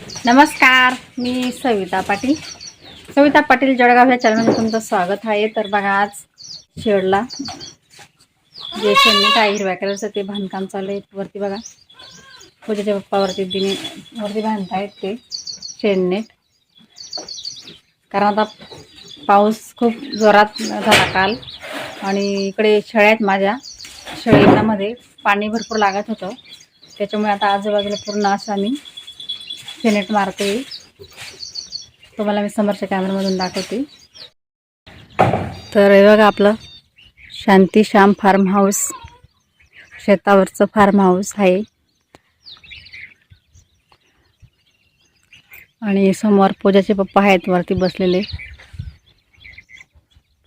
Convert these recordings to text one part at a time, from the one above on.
नमस्कार मी सविता पाटील. सविता पाटील जळगाव ह्या चॅनलमध्ये तुमचं स्वागत आहे. तर बघा आज शेडला जे शेणनेट आहे हिरव्या कलरचं ते बांधकाम चालू आहे. वरती बघा पूजेच्या पप्पावरती दिने वरती बांधतायत ते शेणनेट कारण आता पाऊस खूप जोरात झाला काल आणि इकडे शेळ्या आहेत माझ्या. शेळींमध्ये पाणी भरपूर लागत होतं. त्याच्यामुळे आता आजूबाजूला पूर्ण असं आम्ही फेनेट मारते. तुम्हाला मी समोरच्या कॅमेरामधून दाखवते. तर हे बघा आपलं शांती श्याम फार्म हाऊस शेतावरचं फार्म हाऊस आहे. आणि समोर पूजाचे पप्पा आहेत वरती बसलेले.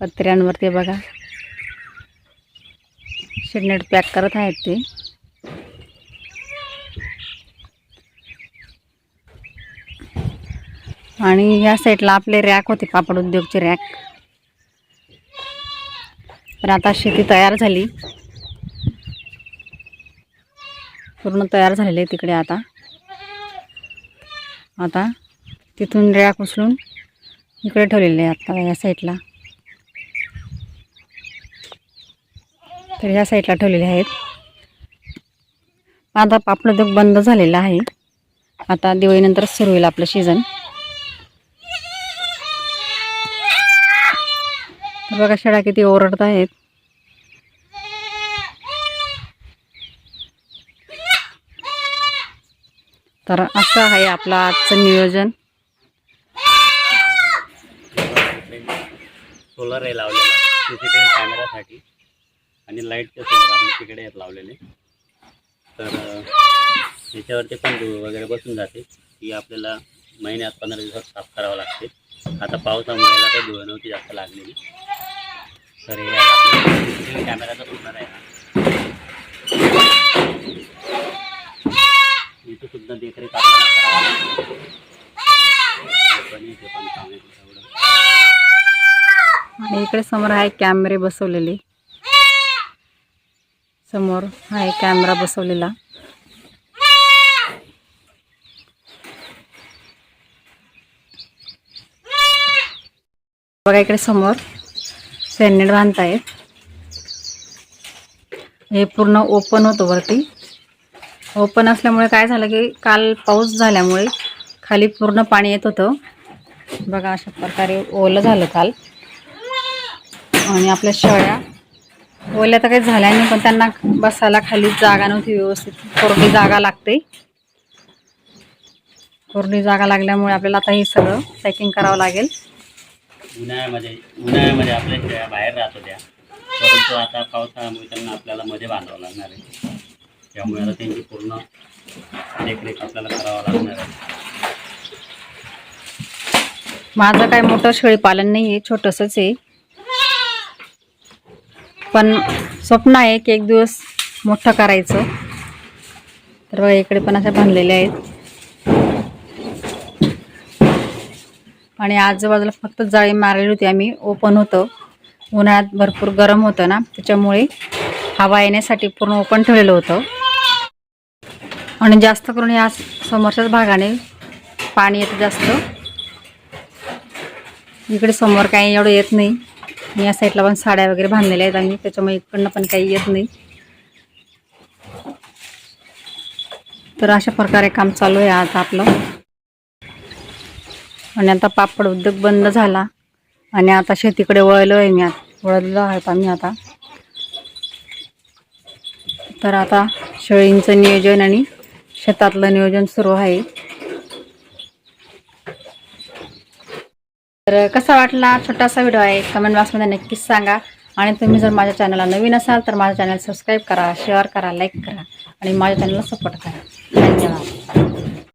पत्र्यांवरती बघा. शेडनेट पॅक करत आहेत ते. आणि या साईडला आपले रॅक होते पापड उद्योगचे रॅक. तर आता शेती तयार झाली. पूर्ण तयार झालेली आहे तिकडे आता. आता तिथून रॅक उचलून इकडे ठेवलेले आहे आता या साईडला. तर या साईडला ठेवलेले आहेत. आता पापड उद्योग बंद झालेला आहे. आता दिवाळीनंतरच सुरू होईल आपलं सीझन बघा शेळ्या किती ओरडत आहेत. तर असं आहे आपलं आजचं नियोजन. सोलर आहे लावलेला. सीसीटीव्ही कॅमेरासाठी आणि लाईटचे सोलर आपले तिकडे आहेत लावलेले. तर याच्यावरती पण धूळ वगैरे बसून जाते. ती आपल्याला महिन्यात पंधरा दिवसात साफ करावं लागते. आता पावसामुळे याला काही धुळ नव्हती जास्त लागलेली. तर हे आपल्या कॅमेराचा आहे हा इथं सुद्धा देखरेख आणि इकडे समोर आहे कॅमेरे बसवलेले. समोर आहे कॅमेरा बसवलेला. बघा इकडे समोर. सेनेट बांधतायत हे पूर्ण ओपन होतं वरती. ओपन असल्यामुळे काय झालं की काल पाऊस झाल्यामुळे खाली पूर्ण पाणी येत होतं. बघा अशा प्रकारे ओलं झालं काल. आणि आपल्या शेळ्या. ओल्या तर काही झाल्या नाही पण त्यांना बसायला खाली जागा नव्हती व्यवस्थित. कोरडी जागा लागते. कोरडी जागा लागल्यामुळे आपल्याला आता हे सगळं पॅकिंग करावं लागेल. उन्हाळ्यामध्ये उन्हाळ्यामध्ये आपल्या शेळ्या बाहेर राहत होत्या परंतु आता पावसाळ्यामुळे त्यांना आपल्याला मध्ये बांधावं लागणार आहे. त्यामुळे आता त्यांची पूर्ण देखरेख आपल्याला करावं लागणार आहे. माझं काय मोठं शेळीपालन नाही आहे छोटंसंच आहे. पण स्वप्न आहे की एक दिवस मोठं करायचं. तर बघा इकडे पण अशा बांधलेल्या आहेत. आणि आजूबाजूला फक्त जाळी मारलेली होती. आम्ही ओपन होतं. उन्हाळ्यात भरपूर गरम होतं ना त्याच्यामुळे हवा येण्यासाठी पूर्ण ओपन ठेवलेलं होतं. आणि जास्त करून या समोरच्याच भागाने पाणी येतं जास्त. इकडे समोर काही एवढं येत नाही. आणि या साईडला पण साड्या वगैरे बांधलेल्या आहेत आम्ही त्याच्यामुळे इकडनं पण काही येत नाही. तर अशा प्रकारे काम चालू आहे आता आपलं. आणि आता पापड उद्योग बंद झाला. आणि आता शेतीकडे वळलो आहे मी आता. वळलो आहोत आम्ही आता. तर आता शेळींचं नियोजन आणि शेतातलं नियोजन सुरू आहे. तर कसा वाटला छोटासा व्हिडिओ आहे? कमेंट बॉक्समध्ये नक्कीच सांगा. आणि तुम्ही जर माझ्या चॅनलला नवीन असाल तर माझ्या चॅनल सबस्क्राईब करा शेअर करा लाईक करा आणि माझ्या चॅनलला सपोर्ट करा. धन्यवाद.